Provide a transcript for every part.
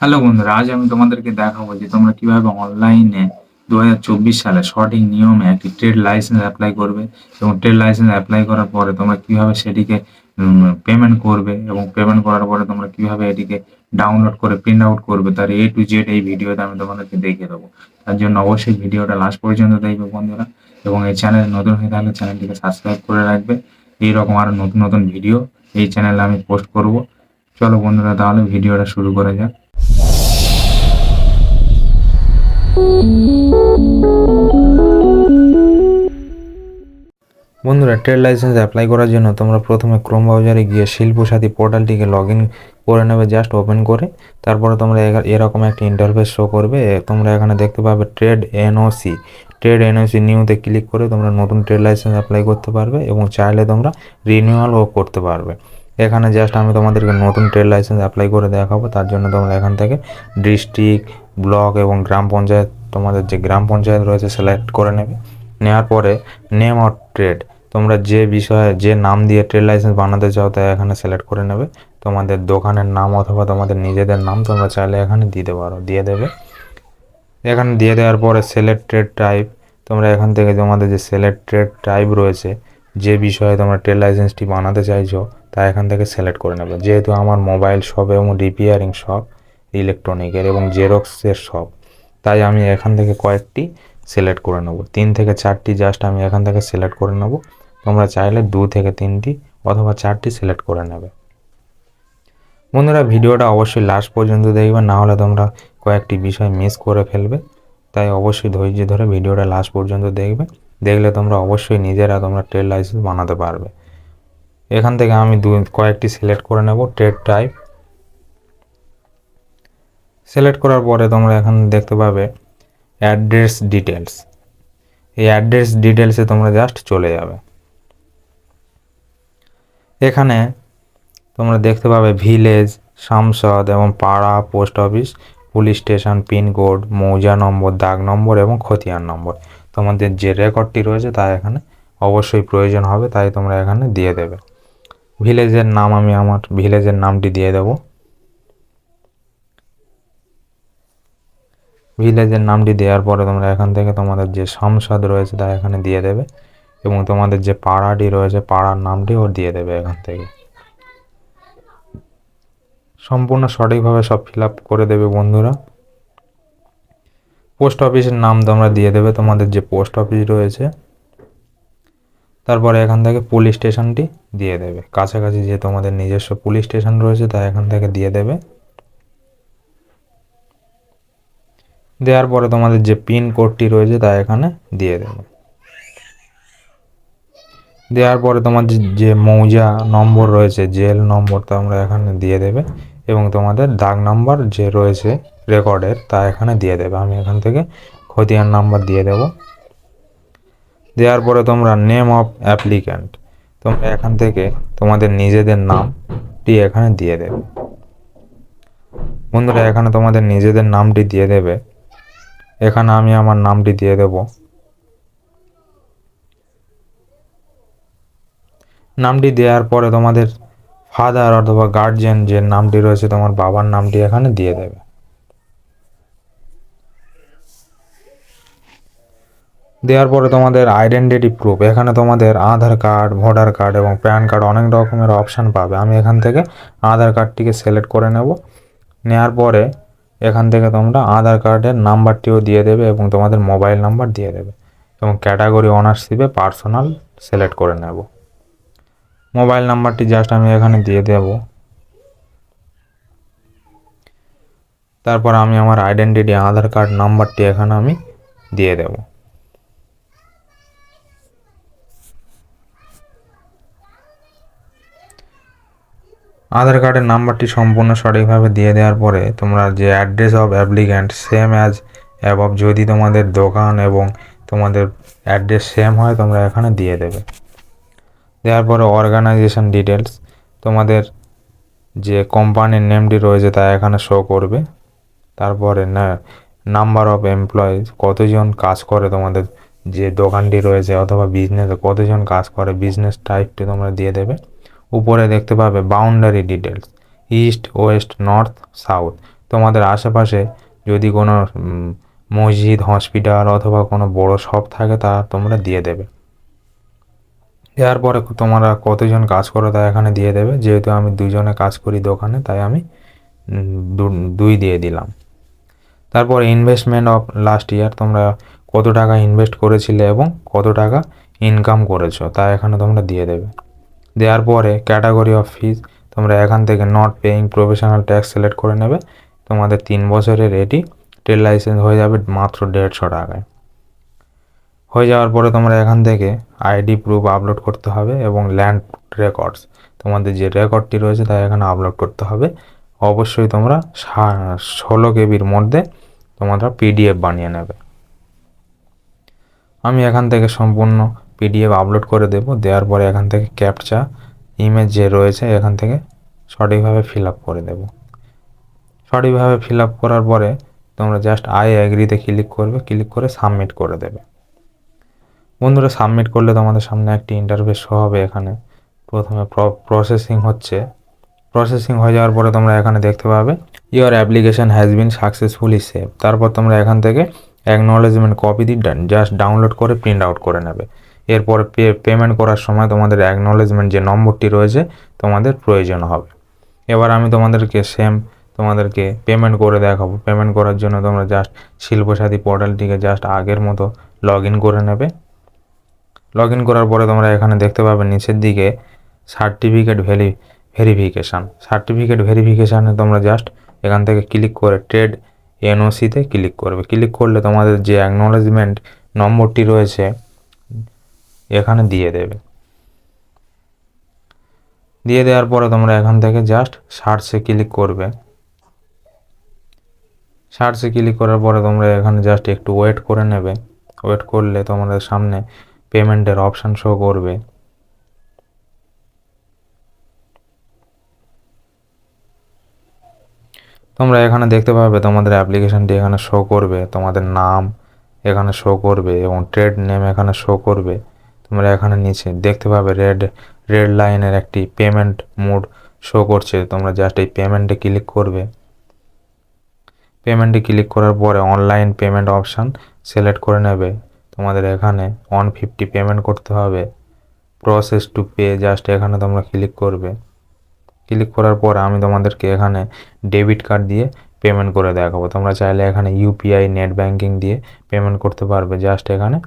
Hello বন্ধুরা, আজ আমি তোমাদেরকে দেখাবো যে তোমরা কীভাবে অনলাইনে দু হাজার চব্বিশ সালে সঠিক নিয়মে একটি ট্রেড লাইসেন্স অ্যাপ্লাই করবে এবং ট্রেড লাইসেন্স অ্যাপ্লাই করার পরে তোমরা কীভাবে সেটিকে পেমেন্ট করবে এবং পেমেন্ট করার পরে তোমরা কীভাবে এটিকে ডাউনলোড করে প্রিন্ট আউট করবে তার এ টু জেড এই ভিডিওতে আমি তোমাদেরকে দেখিয়ে দেবো। তার জন্য অবশ্যই ভিডিওটা লাস্ট পর্যন্ত দেখবে বন্ধুরা এবং এই চ্যানেল নতুন হয়ে থাকলে চ্যানেলটিকে সাবস্ক্রাইব করে রাখবে। এইরকম আরও নতুন নতুন ভিডিও এই চ্যানেলে আমি পোস্ট করব। চলো বন্ধুরা, তাহলে ভিডিওটা শুরু করা যাক। বন্ধুরা ট্রেড লাইসেন্স অ্যাপ্লাই করার জন্য তোমরা প্রথমে ক্রোম ব্রাউজারে গিয়ে শিল্প সাথী পোর্টালটিকে লগ ইন করে নেবে জাস্ট ওপেন করে। তারপরে তোমরা এরকম একটা ইন্টারফেস শো করবে। তোমরা এখানে দেখতে পাবে ট্রেড এনওসি ট্রেড এনওসি নিউতে ক্লিক করে তোমরা নতুন ট্রেড লাইসেন্স অ্যাপ্লাই করতে পারবে এবং চাইলে তোমরা রিনিউয়ালও করতে পারবে। এখানে জাস্ট আমি তোমাদেরকে নতুন ট্রেড লাইসেন্স অ্যাপ্লাই করে দেখাবো। তার জন্য তোমরা এখান থেকে ডিস্ট্রিক্ট ব্লক এবং গ্রাম পঞ্চায়েত তোমাদের যে গ্রাম পঞ্চায়েত রয়েছে সিলেক্ট করে নেবে। নেওয়ার পরে নেম অফ ট্রেড তোমরা যে বিষয়ে যে নাম দিয়ে ট্রেড লাইসেন্স বানাতে চাও তা এখানে সিলেক্ট করে নেবে। তোমাদের দোকানের নাম অথবা তোমাদের নিজেদের নাম তোমরা চাইলে এখানে দিতে পারো দিয়ে দেবে। এখানে দিয়ে দেওয়ার পরে সিলেক্ট ট্রেড টাইপ তোমরা এখান থেকে তোমাদের যে সিলেক্ট ট্রেড টাইপ রয়েছে, যে বিষয়ে তোমরা ট্রেড লাইসেন্সটি বানাতে চাইছো তা এখান থেকে সিলেক্ট করে নেবে। যেহেতু আমার মোবাইল শপ এবং রিপেয়ারিং শপ ইলেকট্রনিকের এবং জেরক্সের শপ তাই আমি এখান থেকে কয়েকটি সিলেক্ট করে নেব। তিন থেকে চারটি জাস্ট আমি এখান থেকে সিলেক্ট করে নেব। তোমরা চাইলে দু থেকে তিনটি অথবা চারটি সিলেক্ট করে নেবে। বন্ধুরা, ভিডিওটা অবশ্যই লাস্ট পর্যন্ত দেখবে, না হলে তোমরা কয়েকটি বিষয় মিস করে ফেলবে। তাই অবশ্যই ধৈর্য ধরে ভিডিওটা লাস্ট পর্যন্ত দেখবে। দেখলে তোমরা অবশ্যই নিজেরা তোমরা ট্রেড লাইসেন্স বানাতে পারবে। এখান থেকে আমি দু, কয়েকটি সিলেক্ট করে নেব। ট্রেড টাইপ সিলেক্ট করার পরে তোমরা এখানে দেখতে পাবে অ্যাড্রেস ডিটেলস এই অ্যাড্রেস ডিটেলসে তোমরা জাস্ট চলে যাবে। এখানে তোমরা দেখতে পাবে ভিলেজ সাংসদ এবং পাড়া post office police station pincode মৌজা নম্বর, দাগ নম্বর এবং খতিয়ান নম্বর। তোমাদের যে রেকর্ডটি রয়েছে তা এখানে অবশ্যই প্রয়োজন হবে, তাই তোমরা এখানে দিয়ে দেবে। ভিলেজের নাম আমি আমার ভিলেজের নামটি দিয়ে দেবো। ভিলেজের নামটি দেওয়ার পরে তোমরা এখান থেকে তোমাদের যে সংসদ রয়েছে তা এখানে দিয়ে দেবে এবং তোমাদের যে পাড়াটি রয়েছে, পাড়ার নামটি নামটিও দিয়ে দেবে এখান থেকে। সম্পূর্ণ সঠিকভাবে সব ফিল আপ করে দেবে বন্ধুরা। পোস্ট অফিসের নাম তোমরা দিয়ে দেবে, তোমাদের যে পোস্ট অফিস রয়েছে। তারপরে এখান থেকে পুলিশ স্টেশনটি দিয়ে দেবে। কাছাকাছি যে তোমাদের নিজস্ব পুলিশ স্টেশন রয়েছে তা এখান থেকে দিয়ে দেবে। দেওয়ার পরে তোমাদের যে পিন কোডটি রয়েছে তা এখানে দিয়ে দেবে। দেওয়ার পরে তোমার যে- মৌজা নম্বর রয়েছে, জেল নম্বর তোমরা এখানে দিয়ে দেবে এবং তোমাদের দাগ নাম্বার যে রয়েছে রেকর্ডের তা এখানে দিয়ে দেবে। আমি এখান থেকে খতিয়ান নাম্বার দিয়ে দেব। দেওয়ার পরে তোমরা নেম অফ অ্যাপ্লিক্যান্ট তোমরা এখান থেকে তোমাদের নিজেদের নামটি এখানে দিয়ে দেবে। বন্ধুরা, এখানে তোমাদের নিজেদের নামটি দিয়ে দেবে। এখানে আমি আমার নামটি দিয়ে দেব। নামটি দেওয়ার পরে তোমাদের ফাদার অথবা গার্জিয়ান যে নামটি রয়েছে, তোমার বাবার নামটি এখানে দিয়ে দেবে। দেওয়ার পরে তোমাদের আইডেন্টিটি প্রুফ এখানে তোমাদের আধার কার্ড ভোটার কার্ড এবং প্যান কার্ড অনেক রকমের অপশান পাবে। আমি এখান থেকে আধার কার্ডটিকে সিলেক্ট করে নেব। নেওয়ার পরে এখান থেকে তোমরা আধার কার্ডের নাম্বারটিও দিয়ে দেবে এবং তোমাদের মোবাইল নাম্বার দিয়ে দেবে এবং ক্যাটাগরি অনার্সিপে পার্সোনাল সিলেক্ট করে নেব। মোবাইল নাম্বারটি জাস্ট আমি এখানে দিয়ে দেব। তারপর আমি আমার আইডেন্টিটি, আধার কার্ড নাম্বারটি এখানে আমি দিয়ে দেব। আধার কার্ডের নাম্বারটি সম্পূর্ণ সঠিকভাবে দিয়ে দেওয়ার পরে তোমরা যে address of applicant same as above যদি তোমাদের দোকান এবং তোমাদের অ্যাড্রেস সেম হয়, তোমরা এখানে দিয়ে দেবে। দেওয়ার পরে অর্গানাইজেশন ডিটেলস তোমাদের যে কোম্পানির নেমটি রয়েছে তা এখানে শো করবে। তারপরে না নাম্বার অফ এমপ্লয়িজ কতজন কাজ করে তোমাদের যে দোকানটি রয়েছে অথবা বিজনেসে কতজন কাজ করে বিজনেস টাইপটি তোমরা দিয়ে দেবে। উপরে দেখতে পাবে boundary details east west north south তোমাদের আশেপাশে যদি কোনো মসজিদ হসপিটাল অথবা কোনো বড় শপ থাকে তা তোমরা দিয়ে দেবে। দেওয়ার পরে তোমরা কতজন কাজ করো তা এখানে দিয়ে দেবে। যেহেতু আমি দুজনে কাজ করি দোকানে, তাই আমি দুই দিয়ে দিলাম। তারপর ইনভেস্টমেন্ট অফ লাস্ট ইয়ার তোমরা কত টাকা ইনভেস্ট করেছিলে এবং কত টাকা ইনকাম করেছ তা এখানে তোমরা দিয়ে দেবে। দেওয়ার পরে ক্যাটাগরি অফ ফিজ তোমরা এখান থেকে not paying professional tax select করে নেবে। তোমাদের তিন বছরের এটি ট্রেড লাইসেন্স হয়ে যাবে মাত্র দেড়শো টাকায়। হয়ে যাওয়ার পরে তোমরা এখান থেকে আইডি প্রুফ আপলোড করতে হবে এবং ল্যান্ড রেকর্ডস তোমাদের যে রেকর্ডটি রয়েছে তা এখানে আপলোড করতে হবে। অবশ্যই তোমরা ষোলো কেবির মধ্যে তোমরা পিডিএফ বানিয়ে নেবে। আমি এখান থেকে সম্পূর্ণ পিডিএফ আপলোড করে দেব। দেওয়ার পরে এখান থেকে ক্যাপচা ইমেজ যে রয়েছে, এখান থেকে সঠিকভাবে ফিল আপ করে দেব। সঠিকভাবে ফিল আপ করার পরে তোমরা জাস্ট আই অ্যাগ্রিতে ক্লিক করবে ক্লিক করে সাবমিট করে দেবে। বন্ধুরা সাবমিট করলে তোমাদের সামনে একটি ইন্টারফেস শো হবে এখানে। প্রথমে প্রসেসিং হচ্ছে। প্রসেসিং হয়ে যাওয়ার পরে তোমরা এখানে দেখতে পাবে your application has been successfully save তারপর তোমরা এখান থেকে অ্যাকনোলেজমেন্ট কপি দিয়ে জাস্ট ডাউনলোড করে প্রিন্ট আউট করে নেবে। এরপর পে পেমেন্ট করার সময় তোমাদের অ্যাকনোলেজমেন্ট যে নম্বরটি রয়েছে তোমাদের প্রয়োজন হবে। এবার আমি তোমাদেরকে সেম তোমাদেরকে পেমেন্ট করে দেখাবো। পেমেন্ট করার জন্য তোমরা জাস্ট শিল্পসাথী পোর্টালটিকে জাস্ট আগের মতো লগ ইন করে নেবে। লগ ইন করার পরে তোমরা এখানে দেখতে পাবে নিচের দিকে সার্টিফিকেট ভ্যালি ভেরিফিকেশান সার্টিফিকেট ভেরিফিকেশানে তোমরা জাস্ট এখান থেকে ক্লিক করে ট্রেড এনওসিতে ক্লিক করবে। ক্লিক করলে তোমাদের যে অ্যাকনোলেজমেন্ট নম্বরটি রয়েছে এখানে দিয়ে দেবে। দিয়ে দেওয়ার পরে তোমরা এখান থেকে জাস্ট সার্চে ক্লিক করবে। সার্চে ক্লিক করার পরে তোমরা এখানে জাস্ট একটু ওয়েট করে নেবে। ওয়েট করলে তোমাদের সামনে পেমেন্টের অপশান শো করবে। তোমরা এখানে দেখতে পাবে তোমাদের অ্যাপ্লিকেশনটি এখানে শো করবে, তোমাদের নাম এখানে শো করবে এবং ট্রেড নেম এখানে শো করবে। তোমরা এখানে নিচে দেখতে পাবে রেড রেড লাইনের একটি পেমেন্ট মোড শো করছে। তোমরা জাস্ট এই পেমেন্টে ক্লিক করবে। পেমেন্টে ক্লিক করার পরে অনলাইন পেমেন্ট অপশান সিলেক্ট করে নেবে। তোমাদের এখানে ওয়ান ফিফটি পেমেন্ট করতে হবে। প্রসেস টু পে জাস্ট এখানে তোমরা ক্লিক করবে। ক্লিক করার পর আমি তোমাদেরকে এখানে ডেবিট কার্ড দিয়ে পেমেন্ট করে দেখাবো। তোমরা চাইলে এখানে ইউপিআই নেট ব্যাঙ্কিং দিয়ে পেমেন্ট করতে পারবে। জাস্ট এখানে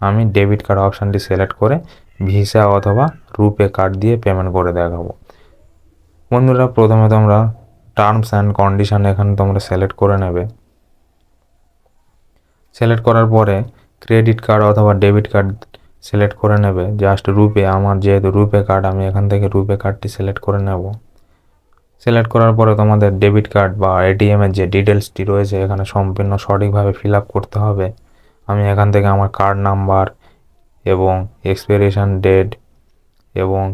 আমি ডেবিট কার্ড অপশানটি সিলেক্ট করে ভিসা অথবা রুপে কার্ড দিয়ে পেমেন্ট করে দেখাবো। বন্ধুরা, প্রথমে তোমরা টার্মস অ্যান্ড কন্ডিশন এখানে তোমরা সিলেক্ট করে নেবে। সিলেক্ট করার পরে ক্রেডিট কার্ড অথবা ডেবিট কার্ড সিলেক্ট করে নেবে। জাস্ট রুপে আমার যেহেতু রুপে কার্ড আমি এখান থেকে রুপে কার্ডটি সিলেক্ট করে নেব। সিলেক্ট করার পরে তোমাদের ডেবিট কার্ড বা এটিএমের যে ডিটেলসটি রয়েছে, এখানে সম্পূর্ণ সঠিকভাবে ফিল আপ করতে হবে। আমি এখান থেকে আমার কার্ড নাম্বার এবং এক্সপিরেশন ডেট এবং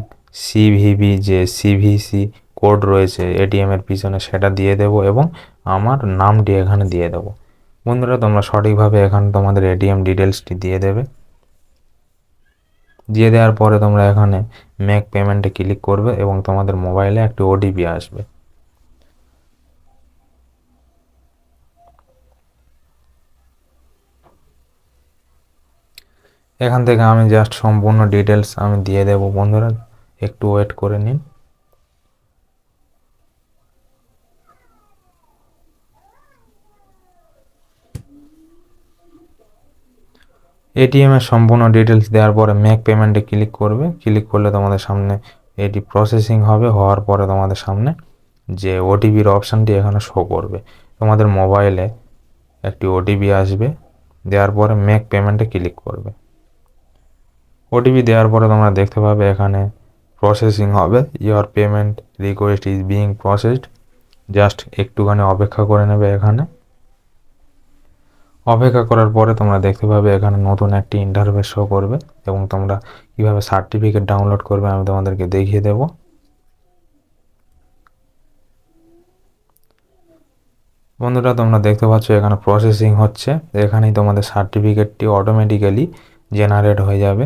সিভিবি যে সিভিসি কোড রয়েছে এটিএমের পিছনে সেটা দিয়ে দেব এবং আমার নামটি এখানে দিয়ে দেব। বন্ধুরা, তোমরা সঠিকভাবে এখানে তোমাদের এটিএম ডিটেলসটি দিয়ে দেবে। দিয়ে দেওয়ার পরে তোমরা এখানে মেক পেমেন্টে ক্লিক করবে এবং তোমাদের মোবাইলে একটি ওটিপি আসবে। এখান থেকে আমি জাস্ট সম্পূর্ণ ডিটেলস আমি দিয়ে দেবো বন্ধুরা। একটু ওয়েট করে নিন। এটিএম এর সম্পূর্ণ ডিটেলস দেওয়ার পরে মেক পেমেন্টে ক্লিক করবে। ক্লিক করলে তোমাদের সামনে এটি প্রসেসিং হবে, হওয়ার পরে তোমাদের সামনে যে ওটিপির অপশানটি এখানে শো করবে। তোমাদের মোবাইলে একটি ওটিপি আসবে, দেওয়ার পরে মেক পেমেন্টে ক্লিক করবে। ওটিপি দেওয়ার পরে তোমরা দেখতে পাবে এখানে প্রসেসিং হবে। Your payment request is being processed just একটুখানি অপেক্ষা করে নেবে এখানে। অপেক্ষা করার পরে তোমরা দেখতে পাবে এখানে নতুন একটি ইন্টারভেস শো করবে এবং তোমরা কীভাবে সার্টিফিকেট ডাউনলোড করবে আমি তোমাদেরকে দেখিয়ে দেব। বন্ধুরা, তোমরা দেখতে পাচ্ছ এখানে প্রসেসিং হচ্ছে। এখানেই তোমাদের সার্টিফিকেটটি অটোমেটিক্যালি জেনারেট হয়ে যাবে।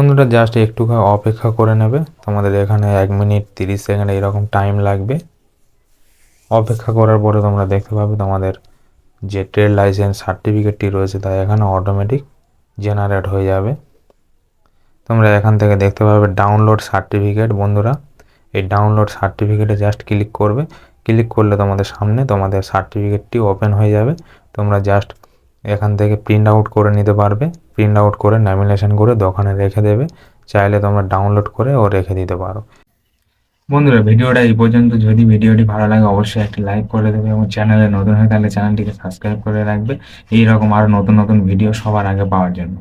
বন্ধুরা জাস্ট একটু অপেক্ষা করে নেবে। তোমাদের এখানে এক মিনিট তিরিশ সেকেন্ড এরকম টাইম লাগবে। অপেক্ষা করার পরে তোমরা দেখতে পাবে তোমাদের যে ট্রেড লাইসেন্স সার্টিফিকেটটি রয়েছে, তা এখানে অটোমেটিক জেনারেট হয়ে যাবে। তোমরা এখান থেকে দেখতে পাবে ডাউনলোড সার্টিফিকেট বন্ধুরা। এই ডাউনলোড সার্টিফিকেটে জাস্ট ক্লিক করবে। ক্লিক করলে তোমাদের সামনে তোমাদের সার্টিফিকেটটি ওপেন হয়ে যাবে। তোমরা জাস্ট এখান থেকে প্রিন্ট আউট করে নিতে পারবে। প্রিন্ট আউট করে ন্যামিনেশন করে দোকানে রেখে দেবে। চাইলে তোমরা ডাউনলোড করে ও রেখে দিতে পারো। বন্ধুরা, ভিডিওটা এই পর্যন্ত। যদি ভিডিওটি ভালো লাগে, অবশ্যই একটি লাইক করে দেবে এবং চ্যানেলে নতুন হয়ে তাহলে চ্যানেলটিকে সাবস্ক্রাইব করে রাখবে। এইরকম আরও নতুন নতুন ভিডিও সবার আগে পাওয়ার জন্য।